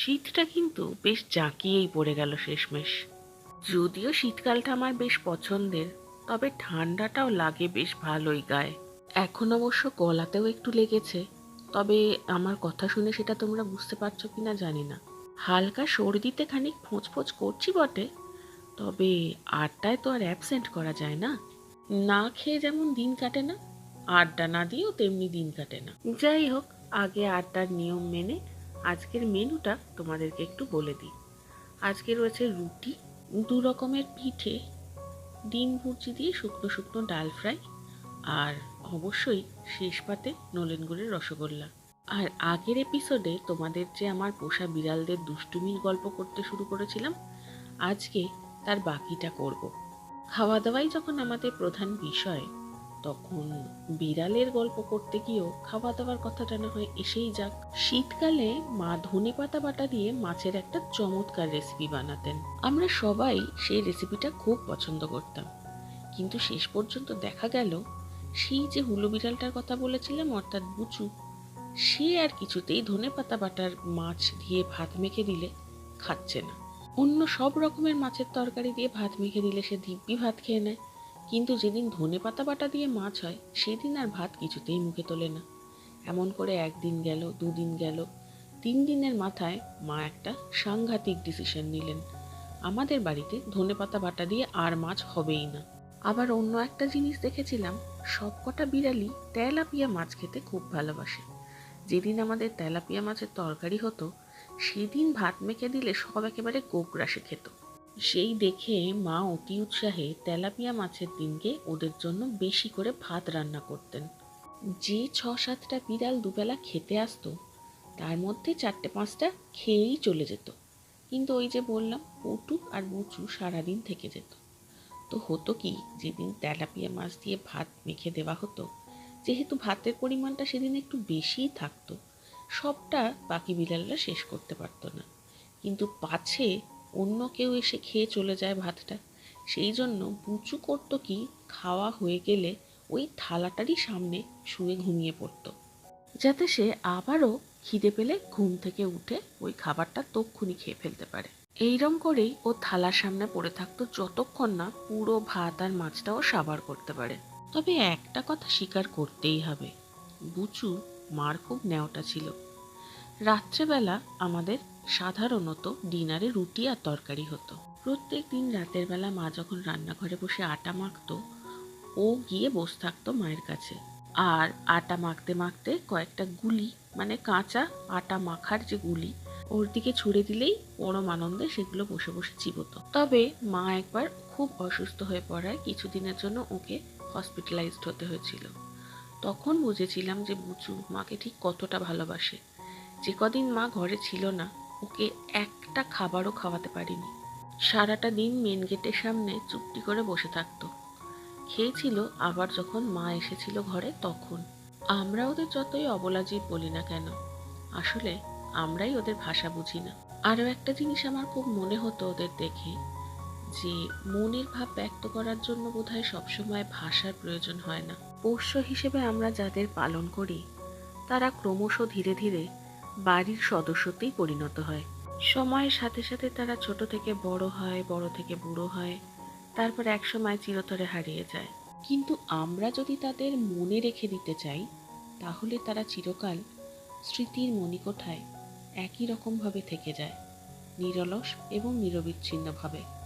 শীতটা কিন্তু বেশ জাঁকিয়েই পড়ে গেল শেষমেশ। যদিও শীতকালটা আমার বেশ পছন্দের, তবে ঠান্ডাটাও লাগে বেশ ভালোই গায়ে। এখন অবশ্য গলাতেও একটু লেগেছে, তবে আমার কথা শুনে সেটা তোমরা বুঝতে পারছ কিনা জানি না। হালকা সর্দিতে খানিক ফোঁচ ফোঁচ করছি বটে, তবে আড্ডায় তো আর অ্যাবসেন্ট করা যায় না। না খেয়ে যেমন দিন কাটে না, আড্ডা না দিয়েও তেমনি দিন কাটে না। যাই হোক, আগে আড্ডার নিয়ম মেনে আজকের মেনুটা তোমাদেরকে একটু বলে দিই। আজকে রয়েছে রুটি, দু রকমের পিঠে, ডিম ভুর্জি দিয়ে শুকনো শুকনো ডাল ফ্রাই আর অবশ্যই শেষ পাতে নলেন গুড়ের রসগোল্লা। আর আগের এপিসোডে তোমাদের যে আমার পোষা বিড়ালদের দুষ্টুমির গল্প করতে শুরু করেছিলাম, আজকে তার বাকিটা করব। খাওয়া দাওয়াই যখন আমাদের প্রধান বিষয় তখন বিড়ালের গল্প করতে গিয়েও খাওয়া দাওয়ার কথাটা না হয় এসেই যাক। শীতকালে মা ধনে পাতা বাটা দিয়ে মাছের একটা চমৎকার রেসিপি বানাতেন। আমরা সবাই সেই রেসিপিটা খুব পছন্দ করতাম। কিন্তু শেষ পর্যন্ত দেখা গেল, সেই যে হুলো বিড়ালটার কথা বলেছিলাম, অর্থাৎ বুচু, সে আর কিছুতেই ধনে পাতা বাটার মাছ দিয়ে ভাত মেখে দিলে খাচ্ছে না। অন্য সব রকমের মাছের তরকারি দিয়ে ভাত মেখে দিলে সে দিব্যি ভাত খেয়ে নেয়। কিন্তু যেদিন ধনে পাতা বাটা দিয়ে মাছ হয়, সেদিন আর ভাত কিছুতেই মুখে তোলে না। এমন করে একদিন গেল, দুদিন গেল, তিন দিনের মাথায় মা একটা সাংঘাতিক ডিসিশন নিলেন। আমাদের বাড়িতে ধনে পাতা বাটা দিয়ে আর মাছ হবেই না। আবার অন্য একটা জিনিস দেখেছিলাম, সবকটা বিড়ালই তেলাপিয়া মাছ খেতে খুব ভালোবাসে। যেদিন আমাদের তেলাপিয়া মাছের তরকারি হতো, সেদিন ভাত মেখে দিলে সব একেবারে গোগ্রাসে খেত। সেই দেখে মা অতি উৎসাহে তেলাপিয়া মাছের দিনকে ওদের জন্য বেশি করে ভাত রান্না করতেন। যে ছ সাতটা বিড়াল দুবেলা খেতে আসতো, তার মধ্যে চারটে পাঁচটা খেয়েই চলে যেত। কিন্তু ওই যে বললাম, পটু আর বুচু সারাদিন থেকে যেত। তো হতো কি, যেদিন তেলাপিয়া মাছ দিয়ে ভাত মেখে দেওয়া হতো, যেহেতু ভাতের পরিমাণটা সেদিন একটু বেশিই থাকতো, সবটা বাকি বিড়ালরা শেষ করতে পারতো না। কিন্তু পাছে অন্য কেউ এসে খেয়ে চলে যায় ভাতটা। সেই জন্য বুচু করতো কি, খাওয়া হয়ে গেলে ওই থালাটারই সামনে শুয়ে ঘুমিয়ে পড়তো। যাতে সে আবারও খিদে পেলে ঘুম থেকে উঠে ওই খাবারটা তক্ষুনি খেয়ে ফেলতে পারে। এইরম করেই ও থালার সামনে পড়ে থাকতো যতক্ষণ না পুরো ভাত আর মাছটাও সাবার করতে পারে। তবে একটা কথা স্বীকার করতেই হবে, বুচু মার খুব নেওটা ছিল। রাত্রেবেলা আমাদের সাধারণত ডিনারে রুটি আর তরকারি হতো। প্রত্যেক দিন রাতের বেলা মা যখন রান্নাঘরে বসে আটা মাখতো, ও গিয়ে বসে থাকতো মায়ের কাছে। আর আটা মাখতে মাখতে কয়েকটা গুলি মানে কাঁচা আটা মাখার যে গুলি, ওর দিকে ছুড়ে দিলেই পরম আনন্দে সেগুলো বসে বসে চিবোতো। তবে মা একবার খুব অসুস্থ হয়ে পড়ায় কিছুদিনের জন্য ওকে হসপিটালাইজড হতে হয়েছিল। তখন বুঝেছিলাম যে বুচু মাকে ঠিক কতটা ভালোবাসে। যে কদিন মা ঘরে ছিল না, ওকে একটা খাবারও খাওয়াতে পারিনি। সারাটা দিন মেন গেটের সামনে চুপটি করে বসে থাকতো। খেয়েছিল, আবার যখন মা এসেছিল ঘরে তখন। আমরা ওদের যতই অবলাজীব বলি না কেন, আসলে আমরাই ওদের ভাষা বুঝি না। আরও একটা জিনিস আমার খুব মনে হতো ওদের দেখে, যে মনের ভাব ব্যক্ত করার জন্য বোধহয় সবসময় ভাষার প্রয়োজন হয় না। পোষ্য হিসেবে আমরা যাদের পালন করি, তারা ক্রমশ ধীরে ধীরে বাড়ির সদস্যতেই পরিণত হয়। সময়ের সাথে সাথে তারা ছোট থেকে বড় হয়, বড় থেকে বুড়ো হয়, তারপর একসময় চিরতরে হারিয়ে যায়। কিন্তু আমরা যদি তাদের মনে রেখে দিতে চাই, তাহলে তারা চিরকাল স্মৃতির মণিকোঠায় একই রকমভাবে থেকে যায়, নিরলস এবং নিরবিচ্ছিন্নভাবে।